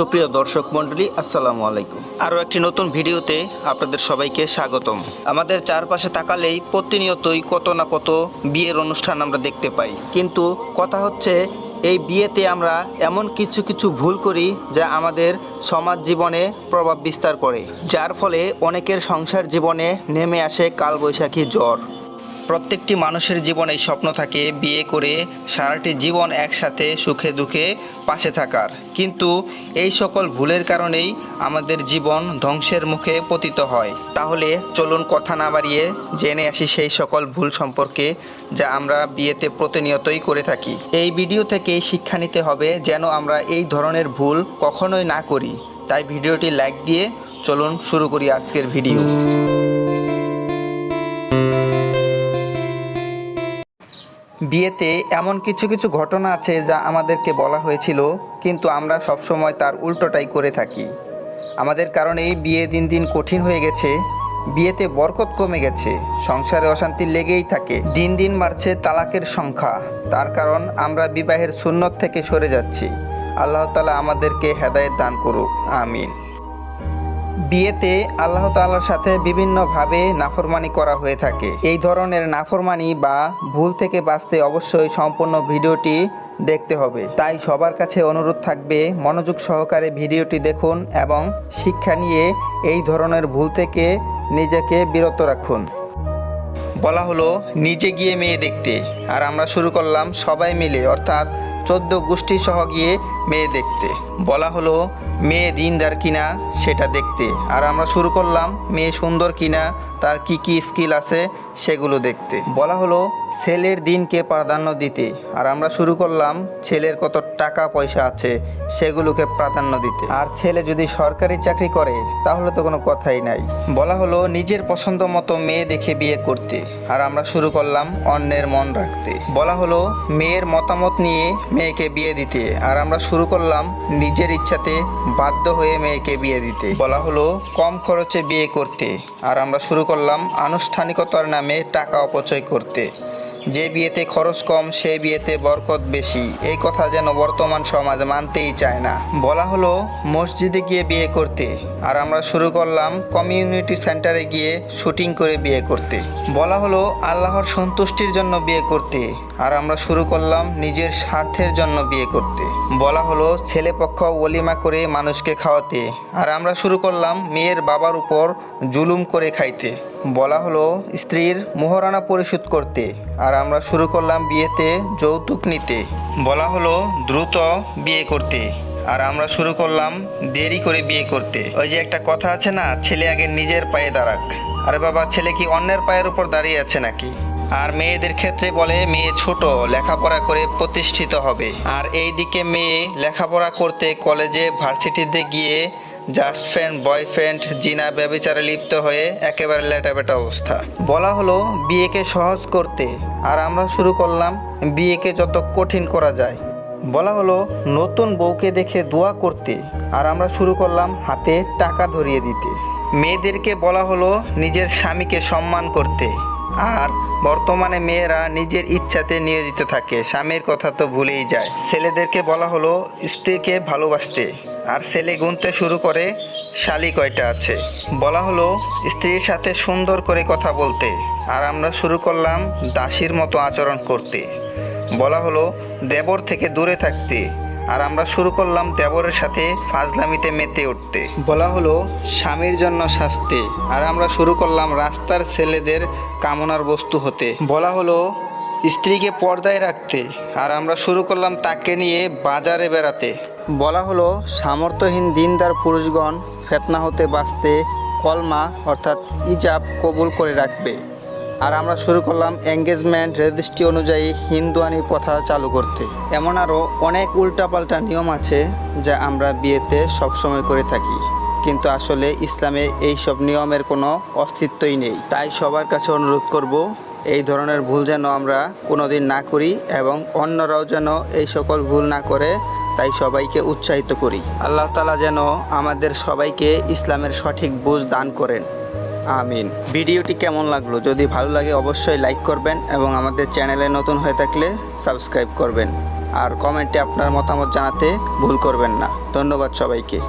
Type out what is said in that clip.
সুপ্রিয় দর্শক মণ্ডলী, আসসালামু আলাইকুম। আরও একটি নতুন ভিডিওতে আপনাদের সবাইকে স্বাগতম। আমাদের চারপাশে তাকালেই প্রতিনিয়তই কত না কত বিয়ের অনুষ্ঠান আমরা দেখতে পাই। কিন্তু কথা হচ্ছে, এই বিয়েতে আমরা এমন কিছু কিছু ভুল করি যা আমাদের সমাজ জীবনে প্রভাব বিস্তার করে। যার ফলে অনেকের সংসার জীবনে নেমে আসে কালবৈশাখী জ্বর। প্রত্যেকটি মানুষের জীবনে স্বপ্ন থাকে বিয়ে করে সারাটি জীবন একসাথে সুখে দুঃখে পাশে থাকার। কিন্তু এই সকল ভুলের কারণেই আমাদের জীবন ধ্বংসের মুখে পতিত হয়। তাহলে চলুন কথা না বাড়িয়ে জেনে আসি সেই সকল ভুল সম্পর্কে যা আমরা বিয়েতে প্রতিনিয়তই করে থাকি। এই ভিডিও থেকে শিক্ষা নিতে হবে যেন আমরা এই ধরনের ভুল কখনোই না করি। তাই ভিডিওটি লাইক দিয়ে চলুন শুরু করি আজকের ভিডিও। বিয়েতে এমন কিছু কিছু ঘটনা আছে যা আমাদেরকে বলা হয়েছিল, কিন্তু আমরা সবসময় তার উল্টোটাই করে থাকি। আমাদের কারণেই বিয়ে দিন দিন কঠিন হয়ে গেছে, বিয়েতে বরকত কমে গেছে, সংসারে অশান্তি লেগেই থাকে, দিন দিন বাড়ছে তালাকের সংখ্যা। তার কারণ আমরা বিবাহের সুন্নত থেকে সরে যাচ্ছি। আল্লাহ তালা আমাদেরকে হেদায়েত দান করুক, আমিন। বিয়েতে আল্লাহ তাআলার সাথে বিভিন্নভাবে নাফরমানি করা হয়ে থাকে। এই ধরনের নাফরমানি বা ভুল থেকে বাঁচতে অবশ্যই সম্পূর্ণ ভিডিওটি দেখতে হবে। তাই সবার কাছে অনুরোধ থাকবে, মনোযোগ সহকারে ভিডিওটি দেখুন এবং শিক্ষা নিয়ে এই ধরনের ভুল থেকে নিজেকে বিরত রাখুন। বলা হলো, নিজে গিয়ে মেয়ে দেখতে। আর আমরা শুরু করলাম সবাই মিলে, অর্থাৎ চোদ্দ গোষ্ঠী সহ গিয়ে মেয়ে দেখতে। বলা হলো, মেয়ে দিনদার কিনা সেটা দেখতে। আর আমরা শুরু করলাম, মেয়ে সুন্দর কিনা, তার কি কি স্কিল আছে সেগুলো দেখতে। বলা হলো, ছেলের দিনকে প্রাধান্য দিতে। আর আমরা শুরু করলাম, ছেলের কত টাকা পয়সা আছে সেগুলোকে প্রাধান্য দিতে। আর ছেলে যদি সরকারি চাকরি করে, তাহলে তো কোনো কথাই নাই। বলা হলো, নিজের পছন্দ মতো মেয়ে দেখে বিয়ে করতে। আর আমরা শুরু করলাম অন্যের মন রাখতে। বলা হলো, মেয়ের মতামত নিয়ে মেয়েকে বিয়ে দিতে। আর আমরা শুরু করলাম নিজের ইচ্ছাতে বাধ্য হয়ে মেয়েকে বিয়ে দিতে। বলা হলো, কম খরচে বিয়ে করতে। আর আমরা শুরু করলাম আনুষ্ঠানিকতার নামে টাকা অপচয় করতে। যে বিয়েতে খরচ কম, সে বিয়েতে বরকত বেশি। এই কথা যেন বর্তমান সমাজ মানতেই চায় না। বলা হলো, মসজিদে গিয়ে বিয়ে করতে। আর আমরা শুরু করলাম কমিউনিটি সেন্টারে গিয়ে শুটিং করে বিয়ে করতে। বলা হলো, আল্লাহর সন্তুষ্টির জন্য বিয়ে করতে। আর আমরা শুরু করলাম নিজের স্বার্থের জন্য বিয়ে করতে। বলা হলো, ছেলে পক্ষ ওলিমা করে মানুষকে খাওয়াতে। আর আমরা শুরু করলাম মেয়ের বাবার উপর জুলুম করে খাইতে। বলা হলো, স্ত্রীর মোহরানা পরিশোধ করতে। আর আমরা শুরু করলাম বিয়েতে যৌতুক নিতে। বলা হলো দ্রুত বিয়ে করতে। আর আমরা শুরু করলাম দেরি করে বিয়ে করতে। ওই যে একটা কথা আছে না, ছেলে আগে নিজের পায়ে দাঁড়াক। আরে বাবা, ছেলে কি অন্যের পায়ের উপর দাঁড়িয়ে আছে নাকি? আর মেয়েদের ক্ষেত্রে বলে মেয়ে ছোট, লেখাপড়া করে প্রতিষ্ঠিত হবে। আর এই দিকে মেয়ে লেখাপড়া করতে কলেজে ভার্সিটিতে গিয়ে জাস্ট ফ্রেন্ড, বয়ফ্রেন্ড, জিনা, ব্যবচারে লিপ্ত হয়ে একেবারে লেটাবেটা অবস্থা। বলা হলো, বিয়েকে সহজ করতে। আর আমরা শুরু করলাম, বিয়েকে যত কঠিন করা যায়। বলা হলো, নতুন বউকে দেখে দোয়া করতে। আর আমরা শুরু করলাম, হাতে টাকা ধরিয়ে দিতে। মেয়েদেরকে বলা হলো, নিজের স্বামীকে সম্মান করতে। আর বর্তমানে মেয়েরা নিজের ইচ্ছাতে নিয়োজিত থাকে। স্বামীর কথা তো ভুলেই যায়। ছেলেদেরকে বলা হলো, স্ত্রীকে ভালোবাসতে। আর ছেলে গুনতে শুরু করে, শালি কয়টা আছে? বলা হলো, স্ত্রীর সাথে সুন্দর করে কথা বলতে, আর আমরা শুরু করলাম দাসীর মতো আচরণ করতে। বলা হলো, দেবর থেকে দূরে থাকতে, আর আমরা শুরু করলাম দেবরের সাথে ফাজলামিতে মেতে উঠতে। বলা হলো, স্বামীর জন্য শাস্তি, আর আমরা শুরু করলাম রাস্তার ছেলেদের কামনার বস্তু হতে। বলা হলো, স্ত্রীকে পর্দায় রাখতে, আর আমরা শুরু করলাম তাকে নিয়ে বাজারে বেড়াতে। বলা হলো, সামর্থ্যহীন দিনদার পুরুষগণ ফেতনা হতে বাঁচতে কলমা অর্থাৎ ইজাব কবুল করে রাখবে। আর আমরা শুরু করলাম এঙ্গেজমেন্ট রেজিস্ট্রি অনুযায়ী হিন্দুয়ানি প্রথা চালু করতে। এমন আরও অনেক উল্টাপাল্টা নিয়ম আছে যা আমরা বিয়েতে সবসময় করে থাকি। কিন্তু আসলে ইসলামে এই সব নিয়মের কোনো অস্তিত্বই নেই। তাই সবার কাছে অনুরোধ করব, এই ধরনের ভুল যেন আমরা কোনোদিন না করি এবং অন্যরাও যেন এই সকল ভুল না করে তাই সবাইকে উৎসাহিত করি। আল্লাহ তালা যেন আমাদের সবাইকে ইসলামের সঠিক বুঝ দান করেন। আমিন। ভিডিওটি কেমন লাগল? যদি ভালো লাগে অবশ্যই লাইক করবেন এবং আমাদের চ্যানেলে নতুন হয়ে থাকলে সাবস্ক্রাইব করবেন। আর কমেন্টে আপনার মতামত জানাতে ভুল করবেন না। ধন্যবাদ সবাইকে।